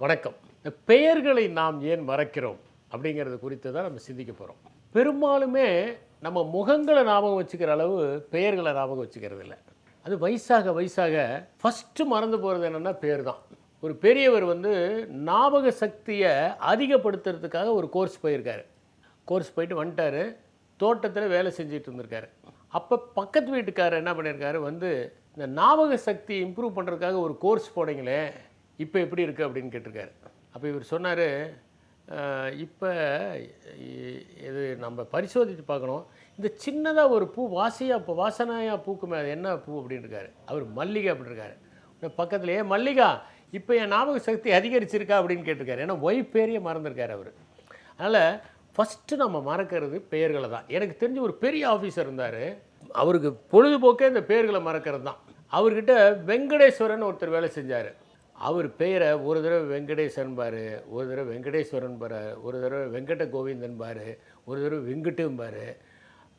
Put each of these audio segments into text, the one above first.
வணக்கம். இந்த பெயர்களை நாம் ஏன் மறக்கிறோம்? அப்படிங்கிறது குறித்து தான் நம்ம சிந்திக்க போகிறோம் பெரும்பாலுமே நம்ம முகங்களை ஞாபகம் வச்சுக்கிற அளவு பெயர்களை ஞாபகம் வச்சுக்கிறது இல்லை. அது வயசாக வயசாக ஃபஸ்ட்டு மறந்து போகிறது என்னென்னா பேர் தான். ஒரு பெரியவர் வந்து ஞாபக சக்தியை அதிகப்படுத்துறதுக்காக ஒரு கோர்ஸ் போயிருக்காரு. கோர்ஸ் போயிட்டு வந்துட்டாரு. தோட்டத்தில் வேலை செஞ்சுட்டு இருந்திருக்காரு. அப்போ பக்கத்து வீட்டுக்காரர் என்ன பண்ணியிருக்காரு வந்து இந்த ஞாபக சக்தி இம்ப்ரூவ் பண்ணுறதுக்காக ஒரு கோர்ஸ் போனீங்களே இப்போ எப்படி இருக்குது அப்படின்னு கேட்டிருக்காரு. அப்போ இவர் சொன்னார் இப்போ இது நம்ம பரிசோதித்து பார்க்கணும். இந்த சின்னதாக ஒரு பூ வாசியாக இப்போ வாசனையாக பூக்குமே அது என்ன பூ? அப்படின்னு இருக்காரு அவர் மல்லிகை அப்படின்னு இருக்காரு பக்கத்துலேயே மல்லிகா இப்போ என் ஞாபக சக்தி அதிகரிச்சிருக்கா? அப்படின்னு கேட்டிருக்காரு. ஏன்னா ஒய் பேரையே மறந்துருக்கார் அவர். அதனால் ஃபஸ்ட்டு நம்ம மறக்கிறது பெயர்களை தான். எனக்கு தெரிஞ்ச ஒரு பெரிய ஆஃபீஸர் இருந்தார். அவருக்கு பொழுதுபோக்கே இந்த பெயர்களை மறக்கிறது தான். அவர்கிட்ட வெங்கடேஸ்வரன் ஒருத்தர் வேலை செஞ்சார். அவர் பெயரை ஒரு தடவை வெங்கடேசன்பார் ஒரு தடவை வெங்கடேஸ்வரன் பார் ஒரு தடவை வெங்கட கோவிந்தன் பார் ஒரு தடவை வெங்கட்டும்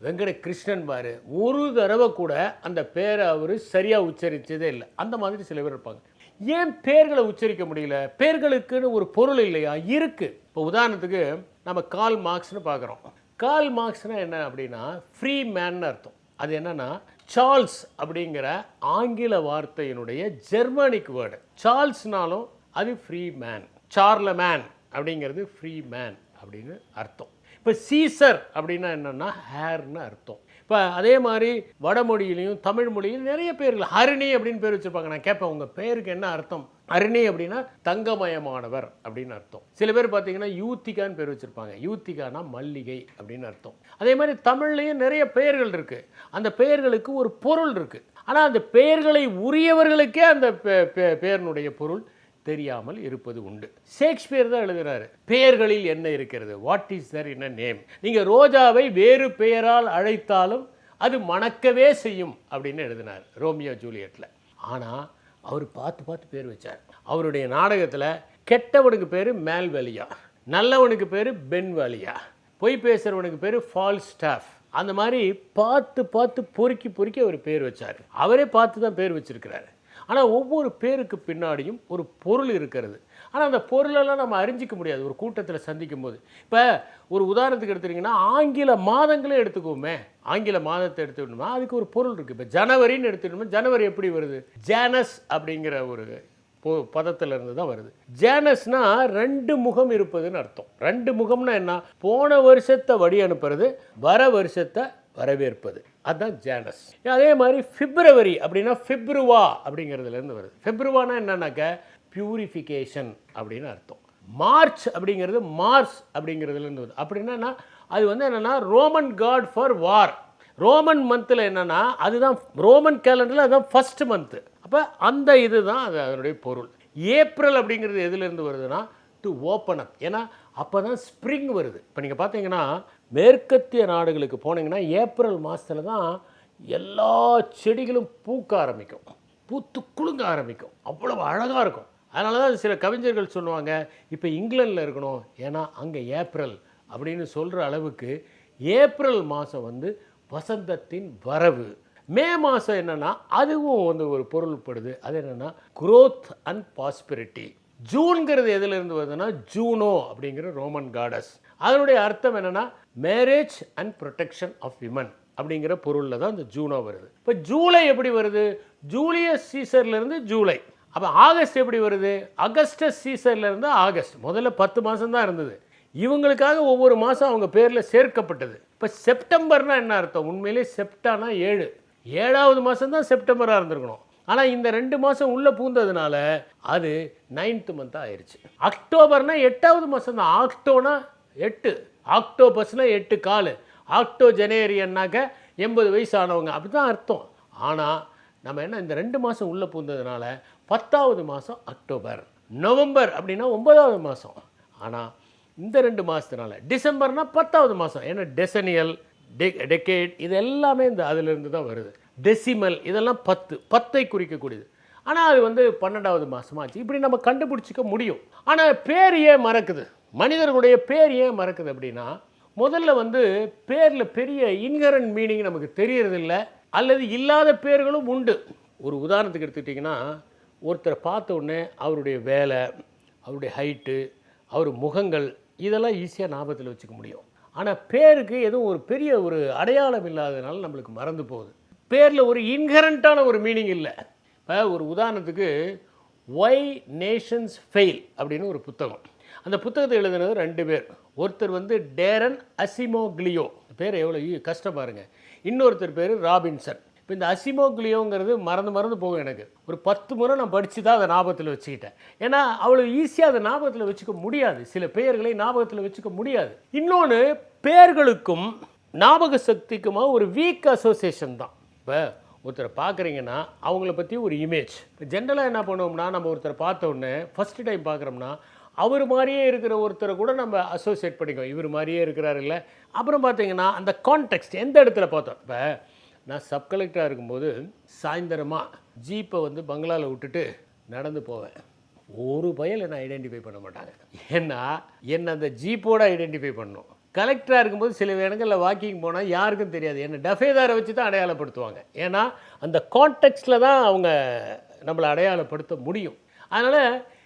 வெங்கட கிருஷ்ணன் பார். ஒரு தடவை கூட அந்த பேரை அவர் சரியாக உச்சரித்ததே இல்லை. அந்த மாதிரி சில பேர் இருப்பாங்க. ஏன் பேர்களை உச்சரிக்க முடியல? பேர்களுக்குன்னு ஒரு பொருள் இல்லையா? இருக்குது இப்போ உதாரணத்துக்கு நம்ம கால் மார்க்ஸ்னு பார்க்குறோம் கால் மார்க்ஸ்னால் என்ன அப்படின்னா ஃப்ரீ மேன்னு அர்த்தம். அது என்னென்னா சார்ல்ஸ் அப்படிங்கிற ஆங்கில வார்த்தையினுடைய ஜெர்மனிக் வேர்டு சார்ல்ஸ்னாலும் அது ஃப்ரீ மேன் சார்ல மேன் அப்படிங்கிறது ஃப்ரீ மேன் அப்படின்னு அர்த்தம். இப்போ சீசர் அப்படின்னா என்னென்னா ஹேர்னு அர்த்தம். இப்போ அதே மாதிரி வடமொழியிலையும் தமிழ் மொழியிலும் நிறைய பேர்கள் ஹரிணி அப்படின்னு பேர் வச்சுருப்பாங்க. நான் கேட்பேன் உங்கள் பேருக்கு என்ன அர்த்தம்? அருணி அப்படின்னா தங்கமயமானவர் அப்படின்னு அர்த்தம். சில பேர் பார்த்தீங்கன்னா யூத்திகான்னு பேர் வச்சுருப்பாங்க. யூத்திகானா மல்லிகை அப்படின்னு அர்த்தம். அதே மாதிரி தமிழ்லேயும் நிறைய பெயர்கள் இருக்குது அந்த பெயர்களுக்கு ஒரு பொருள் இருக்குது ஆனால் அந்த பெயர்களை உரியவர்களுக்கே அந்த பெயர்னுடைய பொருள் தெரியாமல் இருப்பது உண்டு. ஷேக்ஸ்பியர் தான் எழுதுகிறாரு பெயர்களில் என்ன இருக்கிறது? What is there in a name நீங்கள் ரோஜாவை வேறு பெயரால் அழைத்தாலும் அது மணக்கவே செய்யும் அப்படின்னு எழுதினார் ரோமியோ ஜூலியட்டில் ஆனால் அவர் பார்த்து பார்த்து பேர் வச்சார். அவருடைய நாடகத்தில் கெட்டவனுக்கு பேர் மேல்வலியா நல்லவனுக்கு பேர் பென்வாலியா பொய் பேசுகிறவனுக்கு பேர் ஃபால் ஸ்டாஃப் அந்த மாதிரி பார்த்து பார்த்து பொறுக்கி பொறுக்கி அவர் பேர் வச்சார். அவரே பார்த்து தான் பேர் வச்சிருக்கிறாரு. ஆனால் ஒவ்வொரு பேருக்கு பின்னாடியும் ஒரு பொருள் இருக்கிறது. ஆனால் அந்த பொருளெல்லாம் நம்ம அறிஞ்சிக்க முடியாது. ஒரு கூட்டத்தில் சந்திக்கும் போது இப்போ ஒரு உதாரணத்துக்கு எடுத்துட்டிங்கன்னா ஆங்கில மாதங்களே எடுத்துக்குவோமே. ஆங்கில மாதத்தை எடுத்துக்கணுமா அதுக்கு ஒரு பொருள் இருக்குது இப்போ ஜனவரின்னு எடுத்துக்கணுமா ஜனவரி எப்படி வருது? ஜேனஸ் அப்படிங்கிற ஒரு பொ பதத்தில் இருந்து தான் வருது. ஜேனஸ்னா ரெண்டு முகம் இருப்பதுன்னு அர்த்தம். ரெண்டு முகம்னா என்ன? போன வருஷத்தை வழி அனுப்புறது வர வருஷத்தை வரவேற்பது. அதுதான் ஜேனஸ். அதே மாதிரி பிப்ரவரி அப்படின்னா பிப்ருவா அப்படிங்கிறதுலேருந்து வருது. பிப்ருவானா என்னன்னாக்க பியூரிஃபிகேஷன் அப்படின்னு அர்த்தம். மார்ச் அப்படிங்கிறது மார்ச் அப்படிங்கிறதுலேருந்து வருது அப்படின்னா அது வந்து என்னென்னா Roman god for war Roman மந்தில் என்னென்னா அதுதான் ரோமன் கேலண்டரில் அதுதான் ஃபஸ்ட் மந்த்து அப்போ அந்த இது தான் அது அதனுடைய பொருள். ஏப்ரல் அப்படிங்கிறது எதுலேருந்து வருதுன்னா டு ஓப்பன் அப் ஏன்னா அப்போ தான் ஸ்ப்ரிங் வருது. இப்போ நீங்கள் பார்த்தீங்கன்னா மேற்கத்திய நாடுகளுக்கு போனீங்கன்னா ஏப்ரல் மாதத்தில் தான் எல்லா செடிகளும் பூக்க ஆரம்பிக்கும். பூத்து குலுங்க ஆரம்பிக்கும். அவ்வளோ அழகாக இருக்கும். அதனால தான் சில கவிஞர்கள் சொல்லுவாங்க இப்போ இங்கிலாண்டில் இருக்கணும் ஏன்னா அங்கே ஏப்ரல் அப்படின்னு சொல்கிற அளவுக்கு ஏப்ரல் மாதம் வந்து வசந்தத்தின் வரவு. மே மாதம் என்னென்னா அதுவும் வந்து ஒரு பொருள்படுது. அது என்னென்னா குரோத் அண்ட் பாஸ்பிரிட்டி ஜூன்கிறது எதுலேருந்து வருதுன்னா ஜூனோ அப்படிங்கிற ரோமன் காடஸ் அதனுடைய அர்த்தம் என்னென்னா marriage and protection of women அப்படிங்கிற பொருளில் தான் இந்த ஜூனோ வருது. இப்போ ஜூலை எப்படி வருது? ஜூலியஸ் சீசர்லேருந்து ஜூலை. அப்போ ஆகஸ்ட் எப்படி வருது? அகஸ்டஸ் சீசர்லேருந்து ஆகஸ்ட். முதல்ல பத்து மாதம் தான் இருந்தது. இவங்களுக்காக ஒவ்வொரு மாதம் அவங்க பேரில் சேர்க்கப்பட்டது. இப்போ செப்டம்பர்னால் என்ன அர்த்தம்? உண்மையிலே செப்டானா ஏழு. ஏழாவது மாதம் தான் செப்டம்பராக இருந்திருக்கணும். ஆனால் இந்த ரெண்டு மாதம் உள்ளே பூந்ததுனால அது நைன்த்து மந்த்தாக ஆயிடுச்சு அக்டோபர்னால் எட்டாவது மாதம் தான். ஆக்டோனா எட்டு. ஆக்டோபஸ்னால் எட்டு கால். ஆக்டோ ஜனேரியன்னாக்க எண்பது வயசு ஆனவங்க அப்படி தான் அர்த்தம். ஆனால் நம்ம என்ன இந்த ரெண்டு மாதம் உள்ளே பூந்ததுனால பத்தாவது மாதம் அக்டோபர். நவம்பர் அப்படின்னா ஒன்பதாவது மாதம் ஆனால் இந்த ரெண்டு மாதத்தினால டிசம்பர்னால் பத்தாவது மாதம் ஏன்னா டெசனியல் டெ டெக்கேட் இது எல்லாமே இந்த அதிலிருந்து தான் வருது. டெசிமல் இதெல்லாம் பத்து. பத்தை குறிக்கக்கூடியது. ஆனால் அது வந்து பன்னெண்டாவது மாதமாச்சு இப்படி நம்ம கண்டுபிடிச்சிக்க முடியும். ஆனால் பேர் ஏன் மறக்குது? மனிதர்களுடைய பேர் ஏன் மறக்குது அப்படின்னா முதல்ல வந்து பேரில் பெரிய இன்கரண்ட் மீனிங் நமக்கு தெரியறதில்ல. அல்லது இல்லாத பேர்களும் உண்டு. ஒரு உதாரணத்துக்கு எடுத்துக்கிட்டிங்கன்னா ஒருத்தரை பார்த்த உடனே அவருடைய வேலை அவருடைய ஹைட்டு அவர் முகங்கள் இதெல்லாம் ஈஸியாக ஞாபகத்தில் வச்சுக்க முடியும். ஆனால் பேருக்கு எதுவும் ஒரு பெரிய ஒரு அடையாளம் இல்லாததுனால நம்மளுக்கு மறந்து போகுது. பேரில் ஒரு இன்ஹரண்ட்டான ஒரு மீனிங் இல்லை. இப்போ ஒரு உதாரணத்துக்கு ஒய் நேஷன்ஸ் ஃபெயில் அப்படின்னு ஒரு புத்தகம். அந்த புத்தகத்தை எழுதுனது ரெண்டு பேர். ஒருத்தர் வந்து டேரன் அசிமோ கிளியோ பேர் எவ்வளோ ஈ- கஷ்டம் பாருங்கள் இன்னொருத்தர் பேர் ராபின்சன். இப்போ இந்த அசிமோக்லியோங்கிறது மறந்து மறந்து போகும் எனக்கு. ஒரு பத்து முறை நான் படித்து தான் அதை ஞாபகத்தில் வச்சுக்கிட்டேன். ஏன்னா அவ்வளோ ஈஸியாக அதை ஞாபகத்தில் வச்சுக்க முடியாது. சில பெயர்களை ஞாபகத்தில் வச்சுக்க முடியாது. இன்னொன்று பெயர்களுக்கும் ஞாபக சக்திக்குமா ஒரு வீக் அசோசியேஷன் தான். இப்போ ஒருத்தரை பார்க்குறீங்கன்னா அவங்கள பற்றி ஒரு இமேஜ் இப்போ ஜென்ரலாக என்ன பண்ணுவோம்னா நம்ம ஒருத்தரை பார்த்த உடனே ஃபஸ்ட்டு டைம் பார்க்குறோம்னா அவர் மாதிரியே இருக்கிற ஒருத்தரை கூட நம்ம அசோசியேட் பண்ணிக்குவோம். இவர் மாதிரியே இருக்கிறாரு இல்லை. அப்புறம் பார்த்தீங்கன்னா அந்த கான்டெக்ட் எந்த இடத்துல பார்த்தோம்? இப்போ நான் சப் கலெக்டராக இருக்கும்போது சாயந்தரமாக ஜீப்பை வந்து பங்களாவில் விட்டுட்டு நடந்து போவேன். ஒரு பயல் நான் ஐடென்டிஃபை பண்ண மாட்டாங்க. ஏன்னா என்னை அந்த ஜீப்போடு ஐடென்டிஃபை பண்ணணும் கலெக்டராக இருக்கும்போது சில இடங்களில் வாக்கிங் போனால் யாருக்கும் தெரியாது. என்னை டஃபேதாரை வச்சு தான் அடையாளப்படுத்துவாங்க. ஏன்னா அந்த கான்டெக்ஸ்டில் தான் அவங்க நம்மளை அடையாளப்படுத்த முடியும். அதனால்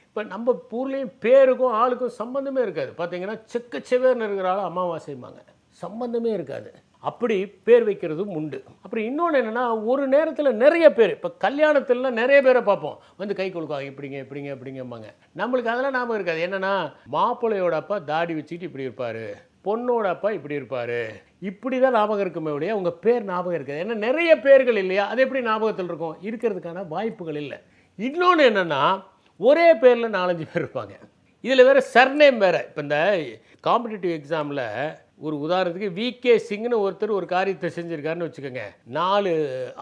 இப்போ நம்ம ஊர்லேயும் பேருக்கும் ஆளுக்கும் சம்மந்தமே இருக்காது. பார்த்தீங்கன்னா செக்க செவேர்னு இருக்கிற ஆள் அமாவாசைம்பாங்க. சம்மந்தமே இருக்காது. அப்படி பேர் வைக்கிறதும் உண்டு. அப்புறம் இன்னொன்று என்னென்னா ஒரு நேரத்தில் நிறைய பேர் இப்போ கல்யாணத்துலலாம் நிறைய பேரை பார்ப்போம். வந்து கை கொடுக்குவாங்க இப்படிங்க இப்படிங்க இப்படிங்கம்பாங்க. நம்மளுக்கு அதெல்லாம் ஞாபகம் இருக்காது. என்னென்னா மாப்பிள்ளையோட அப்பா தாடி வச்சுக்கிட்டு இப்படி இருப்பார். பொண்ணோட அப்பா இப்படி இருப்பார். இப்படி தான் ஞாபகம் இருக்குமே ஒழிய உங்கள் பேர் ஞாபகம் இருக்காது. ஏன்னா நிறைய பேர்கள் இல்லையா? அது எப்படி ஞாபகத்தில் இருக்கும்? இருக்கிறதுக்கான வாய்ப்புகள் இல்லை. இன்னொன்று என்னென்னா ஒரே பேரில் நாலஞ்சு பேர் இருப்பாங்க. இதில் வேறு சர்நேம் வேறு. இப்போ இந்த காம்படிட்டிவ் எக்ஸாமில் ஒரு உதாரணத்துக்கு விகே சிங்னு ஒருத்தர் ஒரு காரியத்தை செஞ்சுருக்காருன்னு வச்சுக்கோங்க. நாலு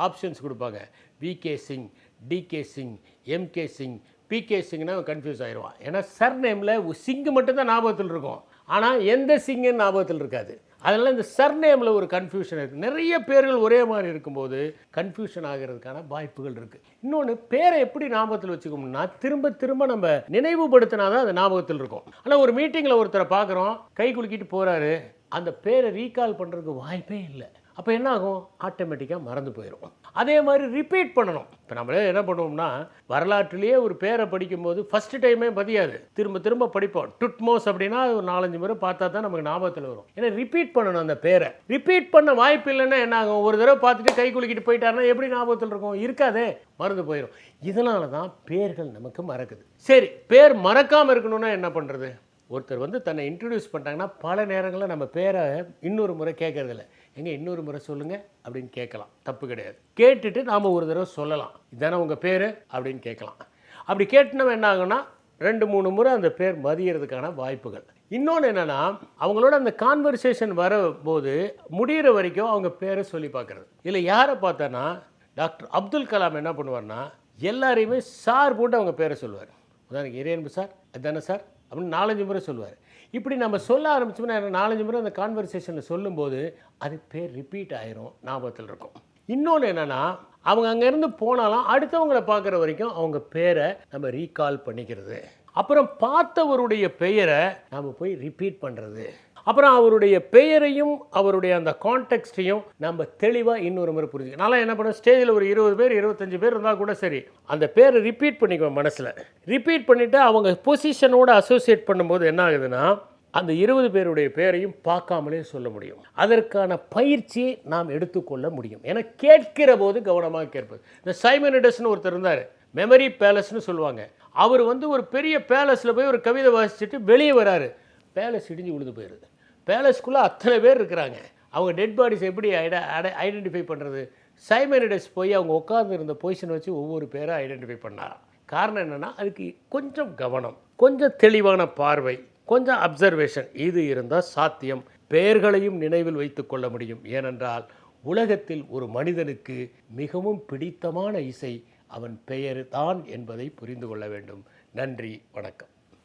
ஆப்ஷன்ஸ் கொடுப்பாங்க. VK Singh DK Singh MK Singh PK சிங்னா confuse ஆயிடுவான் ஏன்னா சர்நேமில் சிங்கு மட்டும்தான் ஞாபகத்தில் இருக்கும். ஆனால் எந்த சிங்குன்னு ஞாபகத்தில் இருக்காது. அதனால் இந்த சர்நேமில் ஒரு கன்ஃபியூஷன் இருக்குது நிறைய பேர்கள் ஒரே மாதிரி இருக்கும்போது கன்ஃபியூஷன் ஆகிறதுக்கான வாய்ப்புகள் இருக்குது இன்னொன்று பேரை எப்படி ஞாபகத்தில் வச்சுக்கணும்னா திரும்ப திரும்ப நம்ம நினைவுபடுத்தினா தான் அது ஞாபகத்தில் இருக்கும். ஆனால் ஒரு மீட்டிங்கில் ஒருத்தரை பார்க்குறோம். கை குலுக்கிட்டு போகிறாரு அந்த பேரை ரீகால் பண்ணுறதுக்கு வாய்ப்பே இல்லை. அப்போ என்ன ஆகும் ஆட்டோமேட்டிக்காக மறந்து போயிடும் அதே மாதிரி ரிப்பீட் பண்ணணும். இப்போ நம்மளே என்ன பண்ணுவோம்னா வரலாற்றுலேயே ஒரு பேரை படிக்கும்போது ஃபஸ்ட்டு டைமே பதியாது. திரும்ப திரும்ப படிப்போம். டுட்மோஸ் அப்படின்னா அது ஒரு நாலஞ்சு முறை பார்த்தா தான் நமக்கு ஞாபகத்தில் வரும். ஏன்னா ரிப்பீட் பண்ணணும் அந்த பேரை. ரிப்பீட் பண்ண வாய்ப்பு இல்லைன்னா என்ன ஆகும் ஒரு தடவை பார்த்துட்டு கை குலுக்கிட்டு போயிட்டாருன்னா எப்படி ஞாபகத்தில் இருக்கும்? இருக்காதே. மறந்து போயிடும் இதனால தான் பேர்கள் நமக்கு மறக்குது. சரி பேர் மறக்காமல் இருக்கணும்னா என்ன பண்ணுறது ஒருத்தர் வந்து தன்னை இன்ட்ரடியூஸ் பண்ணிட்டாங்கன்னா பல நேரங்களில் நம்ம பேரை இன்னொரு முறை கேட்கறதில்ல. எங்கே இன்னொரு முறை சொல்லுங்கள் அப்படின்னு கேட்கலாம். தப்பு கிடையாது. கேட்டுட்டு நாம் ஒரு தடவை சொல்லலாம். இதானே உங்கள் பேர்? அப்படின்னு கேட்கலாம். அப்படி கேட்டுனவன் என்ன ஆகுன்னா ரெண்டு மூணு முறை அந்த பேர் மதியறதுக்கான வாய்ப்புகள். இன்னொன்று என்னென்னா அவங்களோட அந்த கான்வர்சேஷன் வரும்போது முடிகிற வரைக்கும் அவங்க பேரை சொல்லி பார்க்குறது. இல்லை யாரை பார்த்தோன்னா டாக்டர் அப்துல் கலாம் என்ன பண்ணுவார்னா எல்லாரையுமே சார் போட்டு அவங்க பேரை சொல்லுவார். உதாரணக்கு இறையன்பு சார் அதுதானே சார்? அப்படின்னு நாலஞ்சு முறை சொல்லுவார். இப்படி நம்ம சொல்ல ஆரம்பிச்சோம்னா நாலஞ்சு முறை அந்த கான்வர்சேஷனில் சொல்லும்போது அது பேர் ரிப்பீட் ஆயிரும் ஞாபகத்தில் இருக்கும். இன்னொன்று என்னென்னா அவங்க அங்கேருந்து போனாலும் அடுத்தவங்களை பார்க்குற வரைக்கும் அவங்க பேரை நம்ம ரீகால் பண்ணிக்கிறது. அப்புறம் பார்த்தவருடைய பெயரை நம்ம போய் ரிப்பீட் பண்ணுறது அப்புறம் அவருடைய பெயரையும் அவருடைய அந்த கான்டெக்ட்டையும் நம்ம தெளிவாக இன்னொரு முறை புரிஞ்சுக்கணும் நல்லா என்ன பண்ணுவேன் ஸ்டேஜில் ஒரு இருபது பேர் இருபத்தஞ்சு பேர் இருந்தால் கூட சரி. அந்த பேரை ரிப்பீட் பண்ணிக்குவேன் மனசில். ரிப்பீட் பண்ணிவிட்டு அவங்க பொசிஷனோட அசோசியேட் பண்ணும்போது என்ன ஆகுதுன்னா அந்த இருபது பேருடைய பெயரையும் பார்க்காமலே சொல்ல முடியும். அதற்கான பயிற்சி நாம் எடுத்துக்கொள்ள முடியும். ஏன்னா கேட்கிற போது கவனமாக கேட்பது. இந்த சைமனிடஸ்னு ஒருத்தர் இருந்தார். மெமரி பேலஸ்னு சொல்லுவாங்க. அவர் வந்து ஒரு பெரிய பேலஸில் போய் ஒரு கவிதை வாசிச்சுட்டு வெளியே வராரு. பேலஸ் இடிஞ்சு விழுந்து போயிடுது பேலஸ்குள்ளே அத்தனை பேர் இருக்கிறாங்க. அவங்க டெட் பாடிஸ் எப்படி ஐடென்டிஃபை பண்ணுறது சைமனிடஸ் போய் அவங்க உட்கார்ந்து இருந்த பொசிஷன் வச்சு ஒவ்வொரு பேரை ஐடென்டிஃபை பண்ணாராம். காரணம் என்னென்னா அதுக்கு கொஞ்சம் கவனம் கொஞ்சம் தெளிவான பார்வை கொஞ்சம் அப்சர்வேஷன் இது இருந்தால் சாத்தியம். பெயர்களையும் நினைவில் வைத்து கொள்ள முடியும். ஏனென்றால் உலகத்தில் ஒரு மனிதனுக்கு மிகவும் பிடித்தமான இசை அவன் பெயர் தான் என்பதை புரிந்து கொள்ள வேண்டும். நன்றி வணக்கம்.